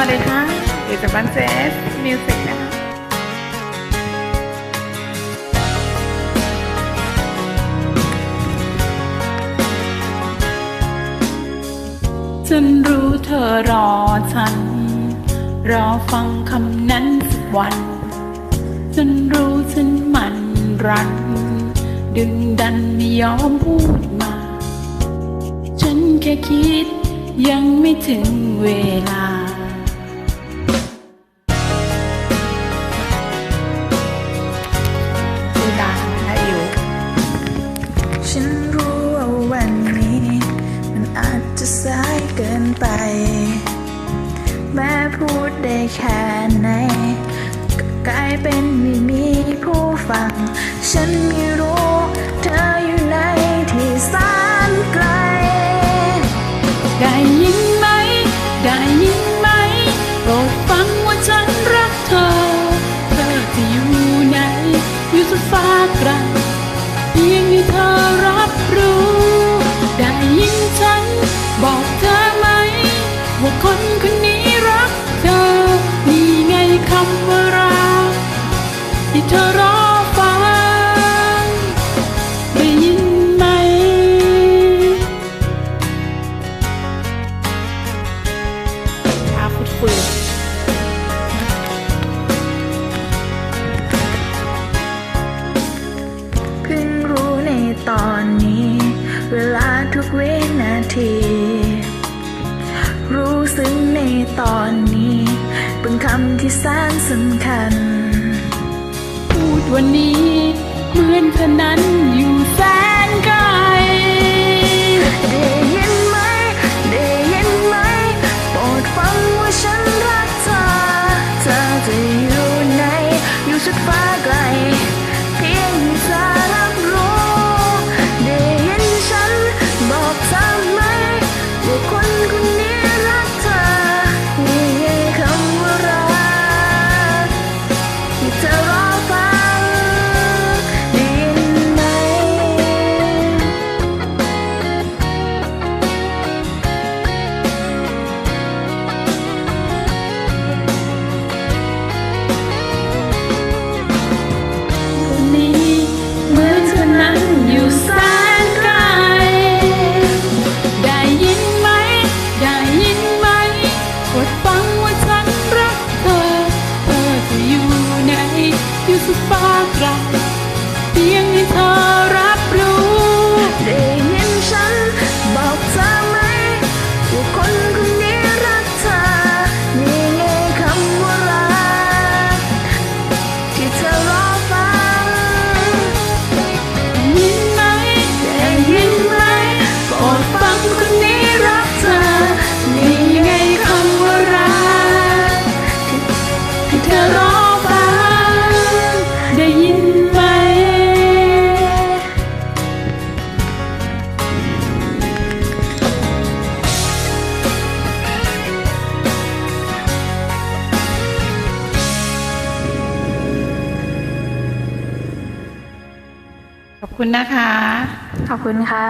วัสค่ะเอกบันเจสมิวสิกนะฉันรู้เธอรอฉัน รอฟังคำนั้นสักวัน ฉันรู้ฉันมันรันดึงดันไม่ยอมพูดมา ฉันแค่คิดยังไม่ถึงเวลา สายเกินไป แม้พูดได้แค่ไหนก็กลายเป็นไม่มีผู้ฟัง ฉันไม่รู้เธอ ฟืนเพิ่งรู้ในตอนนี้ เวลาทุกเวนาที รู้ซึ้งในตอนนี้ เป็นคำที่แสนสำคัญ พูดวันนี้เหมือนเธอนั้น 在停底 ขอบคุณนะคะ ขอบคุณค่ะ